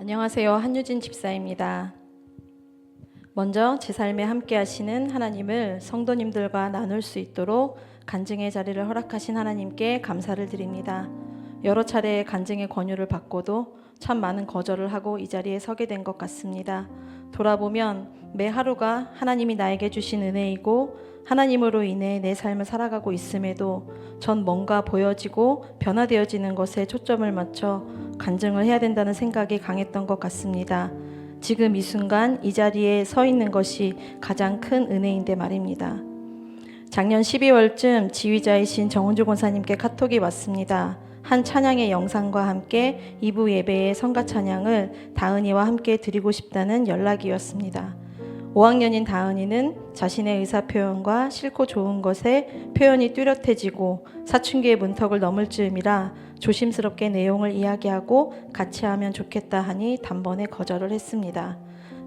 안녕하세요. 한유진 집사입니다. 먼저 제 삶에 함께 하시는 하나님을 성도님들과 나눌 수 있도록 간증의 자리를 허락하신 하나님께 감사를 드립니다. 여러 차례 간증의 권유를 받고도 참 많은 거절을 하고 이 자리에 서게 된 것 같습니다. 돌아보면 매 하루가 하나님이 나에게 주신 은혜이고 하나님으로 인해 내 삶을 살아가고 있음에도 전 뭔가 보여지고 변화되어지는 것에 초점을 맞춰 간증을 해야 된다는 생각이 강했던 것 같습니다. 지금 이 순간 이 자리에 서 있는 것이 가장 큰 은혜인데 말입니다. 작년 12월쯤 지휘자이신 정은주 권사님께 카톡이 왔습니다. 한 찬양의 영상과 함께 2부 예배의 성가 찬양을 다은이와 함께 드리고 싶다는 연락이었습니다. 5학년인 다은이는 자신의 의사 표현과 싫고 좋은 것에 표현이 뚜렷해지고 사춘기의 문턱을 넘을 즈음이라 조심스럽게 내용을 이야기하고 같이 하면 좋겠다 하니 단번에 거절을 했습니다.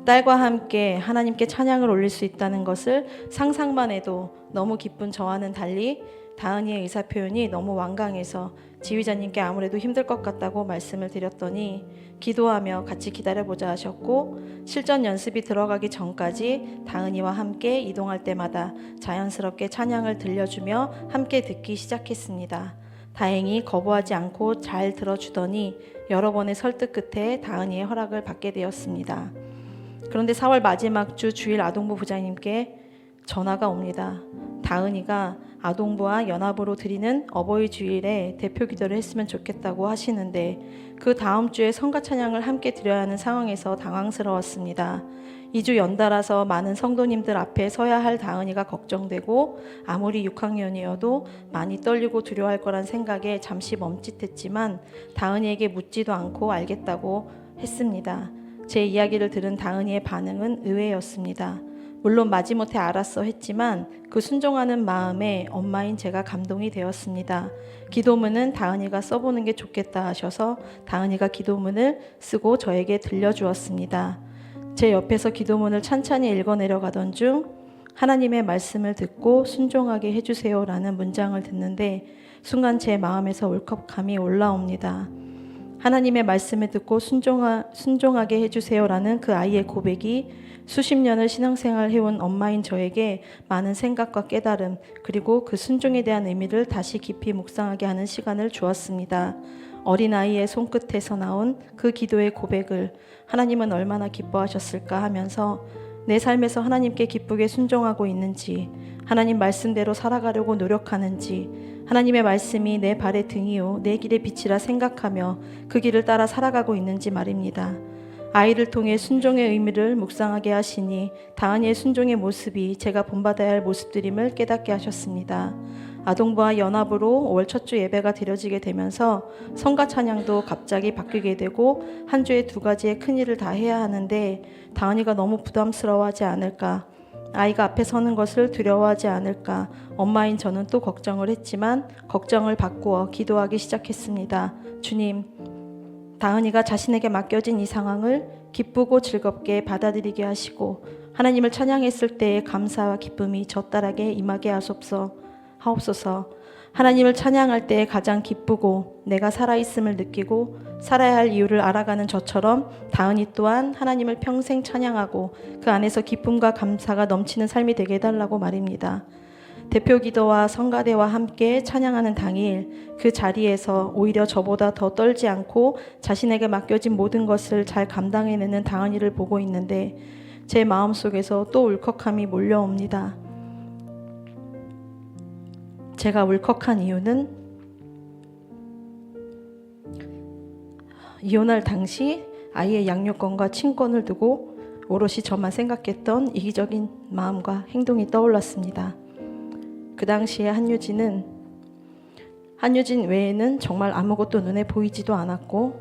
딸과 함께 하나님께 찬양을 올릴 수 있다는 것을 상상만 해도 너무 기쁜 저와는 달리 다은이의 의사 표현이 너무 완강해서 지휘자님께 아무래도 힘들 것 같다고 말씀을 드렸더니 기도하며 같이 기다려보자 하셨고 실전 연습이 들어가기 전까지 다은이와 함께 이동할 때마다 자연스럽게 찬양을 들려주며 함께 듣기 시작했습니다. 다행히 거부하지 않고 잘 들어주더니 여러 번의 설득 끝에 다은이의 허락을 받게 되었습니다. 그런데 4월 마지막 주 주일 아동부 부장님께 전화가 옵니다. 다은이가 아동부와 연합으로 드리는 어버이 주일에 대표 기도를 했으면 좋겠다고 하시는데 그 다음 주에 성가 찬양을 함께 드려야 하는 상황에서 당황스러웠습니다. 2주 연달아서 많은 성도님들 앞에 서야 할 다은이가 걱정되고 아무리 6학년이어도 많이 떨리고 두려워할 거란 생각에 잠시 멈칫했지만 다은이에게 묻지도 않고 알겠다고 했습니다. 제 이야기를 들은 다은이의 반응은 의외였습니다. 물론 마지못해 알았어 했지만 그 순종하는 마음에 엄마인 제가 감동이 되었습니다. 기도문은 다은이가 써보는 게 좋겠다 하셔서 다은이가 기도문을 쓰고 저에게 들려주었습니다. 제 옆에서 기도문을 찬찬히 읽어내려가던 중 하나님의 말씀을 듣고 순종하게 해주세요라는 문장을 듣는데 순간 제 마음에서 울컥함이 올라옵니다. 하나님의 말씀을 듣고 순종하, 순종하게 해주세요라는 그 아이의 고백이 수십 년을 신앙생활 해온 엄마인 저에게 많은 생각과 깨달음 그리고 그 순종에 대한 의미를 다시 깊이 묵상하게 하는 시간을 주었습니다. 어린아이의 손끝에서 나온 그 기도의 고백을 하나님은 얼마나 기뻐하셨을까 하면서 내 삶에서 하나님께 기쁘게 순종하고 있는지 하나님 말씀대로 살아가려고 노력하는지 하나님의 말씀이 내 발의 등이요 내 길의 빛이라 생각하며 그 길을 따라 살아가고 있는지 말입니다. 아이를 통해 순종의 의미를 묵상하게 하시니 다은이의 순종의 모습이 제가 본받아야 할 모습들임을 깨닫게 하셨습니다. 아동부와 연합으로 5월 첫 주 예배가 드려지게 되면서 성가 찬양도 갑자기 바뀌게 되고 한 주에 두 가지의 큰 일을 다 해야 하는데 다은이가 너무 부담스러워하지 않을까 아이가 앞에 서는 것을 두려워하지 않을까. 엄마인 저는 또 걱정을 했지만 걱정을 바꾸어 기도하기 시작했습니다. 주님 다은이가 자신에게 맡겨진 이 상황을 기쁘고 즐겁게 받아들이게 하시고 하나님을 찬양했을 때의 감사와 기쁨이 젖달하게 임하게 하옵소서. 하옵소서 하나님을 찬양할 때 가장 기쁘고 내가 살아있음을 느끼고 살아야 할 이유를 알아가는 저처럼 다은이 또한 하나님을 평생 찬양하고 그 안에서 기쁨과 감사가 넘치는 삶이 되게 해달라고 말입니다. 대표 기도와 성가대와 함께 찬양하는 당일 그 자리에서 오히려 저보다 더 떨지 않고 자신에게 맡겨진 모든 것을 잘 감당해내는 다은이를 보고 있는데 제 마음속에서 또 울컥함이 몰려옵니다. 제가 울컥한 이유는 이혼할 당시 아이의 양육권과 친권을 두고 오롯이 저만 생각했던 이기적인 마음과 행동이 떠올랐습니다. 그 당시에 한유진은 한유진 외에는 정말 아무것도 눈에 보이지도 않았고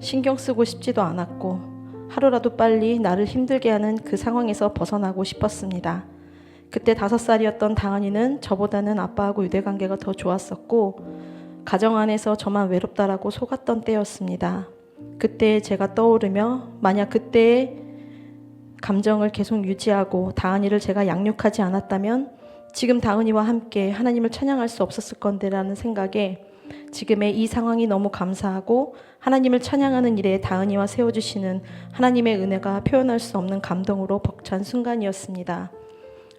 신경 쓰고 싶지도 않았고 하루라도 빨리 나를 힘들게 하는 그 상황에서 벗어나고 싶었습니다. 그때 다섯 살이었던 다은이는 저보다는 아빠하고 유대관계가 더 좋았었고 가정 안에서 저만 외롭다라고 속았던 때였습니다. 그때 제가 떠오르며 만약 그때의 감정을 계속 유지하고 다은이를 제가 양육하지 않았다면 지금 다은이와 함께 하나님을 찬양할 수 없었을 건데라는 생각에 지금의 이 상황이 너무 감사하고 하나님을 찬양하는 일에 다은이와 세워주시는 하나님의 은혜가 표현할 수 없는 감동으로 벅찬 순간이었습니다.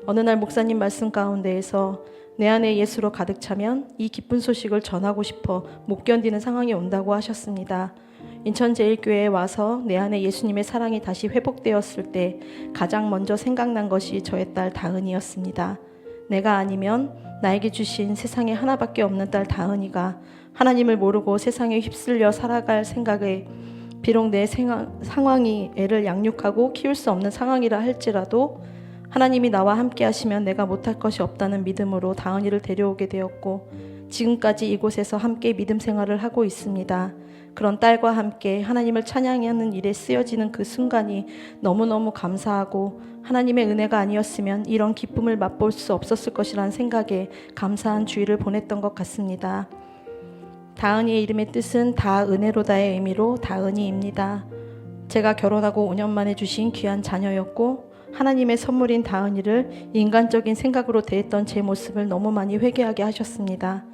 어느 날 목사님 말씀 가운데에서 내 안에 예수로 가득 차면 이 기쁜 소식을 전하고 싶어 못 견디는 상황이 온다고 하셨습니다. 인천제일교회에 와서 내 안에 예수님의 사랑이 다시 회복되었을 때 가장 먼저 생각난 것이 저의 딸 다은이었습니다. 내가 아니면 나에게 주신 세상에 하나밖에 없는 딸 다은이가 하나님을 모르고 세상에 휩쓸려 살아갈 생각에 비록 내 생각, 상황이 애를 양육하고 키울 수 없는 상황이라 할지라도 하나님이 나와 함께 하시면 내가 못할 것이 없다는 믿음으로 다은이를 데려오게 되었고 지금까지 이곳에서 함께 믿음 생활을 하고 있습니다. 그런 딸과 함께 하나님을 찬양하는 일에 쓰여지는 그 순간이 너무너무 감사하고 하나님의 은혜가 아니었으면 이런 기쁨을 맛볼 수 없었을 것이라는 생각에 감사한 주의를 보냈던 것 같습니다. 다은이의 이름의 뜻은 다 은혜로다의 의미로 다은이입니다. 제가 결혼하고 5년 만에 주신 귀한 자녀였고 하나님의 선물인 다은이를 인간적인 생각으로 대했던 제 모습을 너무 많이 회개하게 하셨습니다.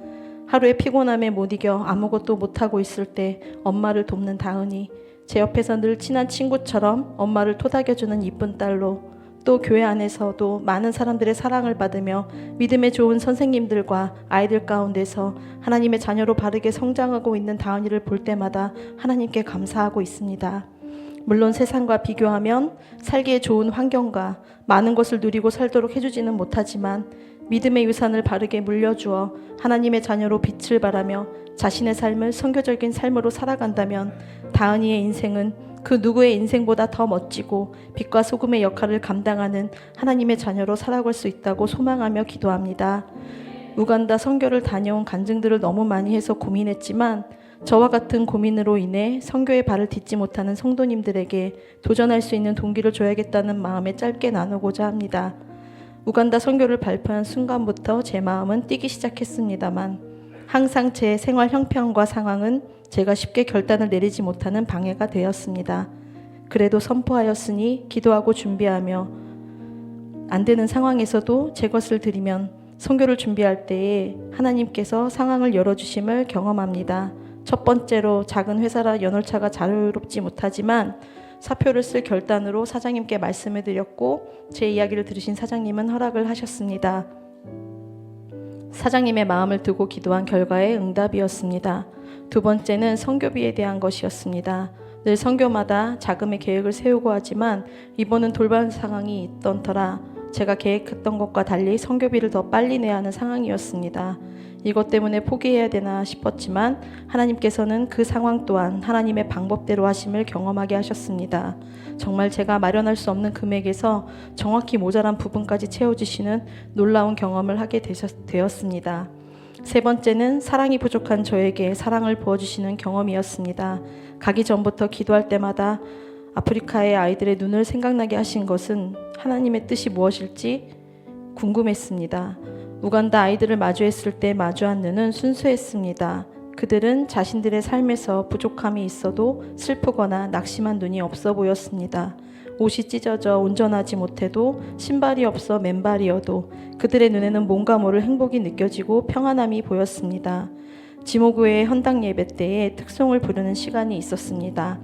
하루의 피곤함에 못 이겨 아무것도 못하고 있을 때 엄마를 돕는 다은이, 제 옆에서 늘 친한 친구처럼 엄마를 토닥여주는 이쁜 딸로, 또 교회 안에서도 많은 사람들의 사랑을 받으며 믿음의 좋은 선생님들과 아이들 가운데서 하나님의 자녀로 바르게 성장하고 있는 다은이를 볼 때마다 하나님께 감사하고 있습니다. 물론 세상과 비교하면 살기에 좋은 환경과 많은 것을 누리고 살도록 해주지는 못하지만 믿음의 유산을 바르게 물려주어 하나님의 자녀로 빛을 발하며 자신의 삶을 성교적인 삶으로 살아간다면 다은이의 인생은 그 누구의 인생보다 더 멋지고 빛과 소금의 역할을 감당하는 하나님의 자녀로 살아갈 수 있다고 소망하며 기도합니다. 우간다 선교를 다녀온 간증들을 너무 많이 해서 고민했지만 저와 같은 고민으로 인해 선교의 발을 딛지 못하는 성도님들에게 도전할 수 있는 동기를 줘야겠다는 마음에 짧게 나누고자 합니다. 우간다 선교를 발표한 순간부터 제 마음은 뛰기 시작했습니다만 항상 제 생활 형편과 상황은 제가 쉽게 결단을 내리지 못하는 방해가 되었습니다. 그래도 선포하였으니 기도하고 준비하며 안 되는 상황에서도 제 것을 드리면 선교를 준비할 때에 하나님께서 상황을 열어주심을 경험합니다. 첫 번째로 작은 회사라 연월차가 자유롭지 못하지만 사표를 쓸 결단으로 사장님께 말씀을 드렸고 제 이야기를 들으신 사장님은 허락을 하셨습니다. 사장님의 마음을 두고 기도한 결과의 응답이었습니다. 두 번째는 성교비에 대한 것이었습니다. 늘 성교마다 자금의 계획을 세우고 하지만 이번은 돌발 상황이 있던 터라 제가 계획했던 것과 달리 성교비를 더 빨리 내야 하는 상황이었습니다. 이것 때문에 포기해야 되나 싶었지만 하나님께서는 그 상황 또한 하나님의 방법대로 하심을 경험하게 하셨습니다. 정말 제가 마련할 수 없는 금액에서 정확히 모자란 부분까지 채워주시는 놀라운 경험을 하게 되었습니다. 세 번째는 사랑이 부족한 저에게 사랑을 부어주시는 경험이었습니다. 가기 전부터 기도할 때마다 아프리카의 아이들의 눈을 생각나게 하신 것은 하나님의 뜻이 무엇일지 궁금했습니다. 우간다 아이들을 마주했을 때 마주한 눈은 순수했습니다. 그들은 자신들의 삶에서 부족함이 있어도 슬프거나 낙심한 눈이 없어 보였습니다. 옷이 찢어져 온전하지 못해도 신발이 없어 맨발이어도 그들의 눈에는 뭔가 모를 행복이 느껴지고 평안함이 보였습니다. 지모교회 헌당 예배 때에 특송을 부르는 시간이 있었습니다.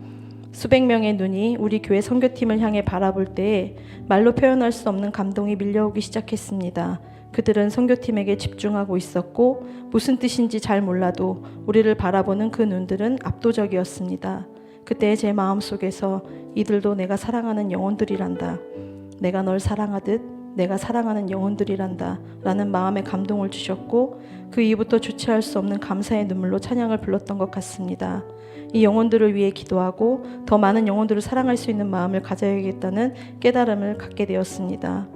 수백 명의 눈이 우리 교회 선교팀을 향해 바라볼 때에 말로 표현할 수 없는 감동이 밀려오기 시작했습니다. 그들은 선교팀에게 집중하고 있었고 무슨 뜻인지 잘 몰라도 우리를 바라보는 그 눈들은 압도적이었습니다. 그때 제 마음 속에서 이들도 내가 사랑하는 영혼들이란다. 내가 널 사랑하듯 내가 사랑하는 영혼들이란다. 라는 마음의 감동을 주셨고 그 이후부터 주체할 수 없는 감사의 눈물로 찬양을 불렀던 것 같습니다. 이 영혼들을 위해 기도하고 더 많은 영혼들을 사랑할 수 있는 마음을 가져야겠다는 깨달음을 갖게 되었습니다.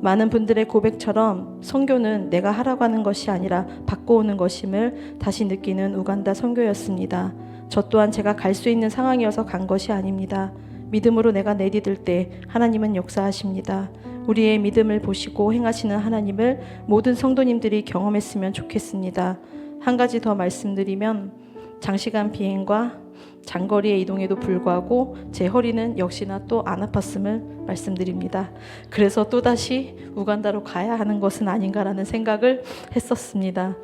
많은 분들의 고백처럼 선교는 내가 하라고 하는 것이 아니라 받고 오는 것임을 다시 느끼는 우간다 선교였습니다. 저 또한 제가 갈 수 있는 상황이어서 간 것이 아닙니다. 믿음으로 내가 내디딜 때 하나님은 역사하십니다. 우리의 믿음을 보시고 행하시는 하나님을 모든 성도님들이 경험했으면 좋겠습니다. 한 가지 더 말씀드리면 장시간 비행과 장거리의 이동에도 불구하고 제 허리는 역시나 또 안 아팠음을 말씀드립니다. 그래서 또다시 우간다로 가야 하는 것은 아닌가라는 생각을 했었습니다.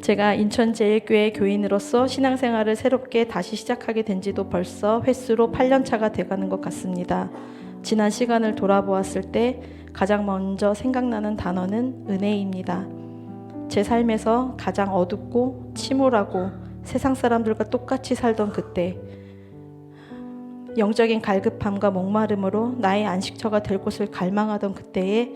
제가 인천제일교회 교인으로서 신앙생활을 새롭게 다시 시작하게 된 지도 벌써 횟수로 8년 차가 돼가는 것 같습니다. 지난 시간을 돌아보았을 때 가장 먼저 생각나는 단어는 은혜입니다. 제 삶에서 가장 어둡고 침울하고 세상 사람들과 똑같이 살던 그때 영적인 갈급함과 목마름으로 나의 안식처가 될 곳을 갈망하던 그때에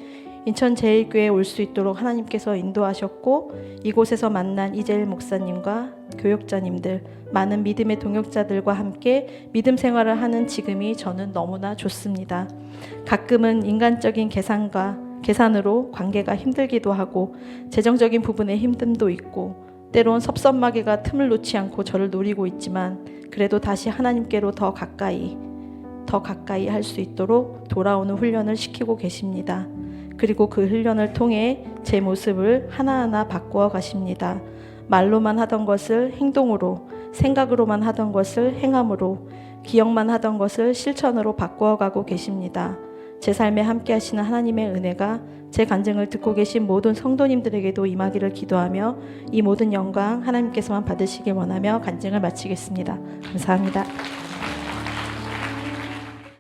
인천 제일교회에 올 수 있도록 하나님께서 인도하셨고 이곳에서 만난 이재일 목사님과 교역자님들 많은 믿음의 동역자들과 함께 믿음 생활을 하는 지금이 저는 너무나 좋습니다. 가끔은 인간적인 계산과 계산으로 관계가 힘들기도 하고 재정적인 부분에 힘듦도 있고 때론 섭섭마개가 틈을 놓지 않고 저를 노리고 있지만 그래도 다시 하나님께로 더 가까이 더 가까이 할 수 있도록 돌아오는 훈련을 시키고 계십니다. 그리고 그 훈련을 통해 제 모습을 하나하나 바꾸어 가십니다. 말로만 하던 것을 행동으로, 생각으로만 하던 것을 행함으로, 기억만 하던 것을 실천으로 바꾸어 가고 계십니다. 제 삶에 함께 하시는 하나님의 은혜가 제 간증을 듣고 계신 모든 성도님들에게도 임하기를 기도하며 이 모든 영광 하나님께서만 받으시길 원하며 간증을 마치겠습니다. 감사합니다.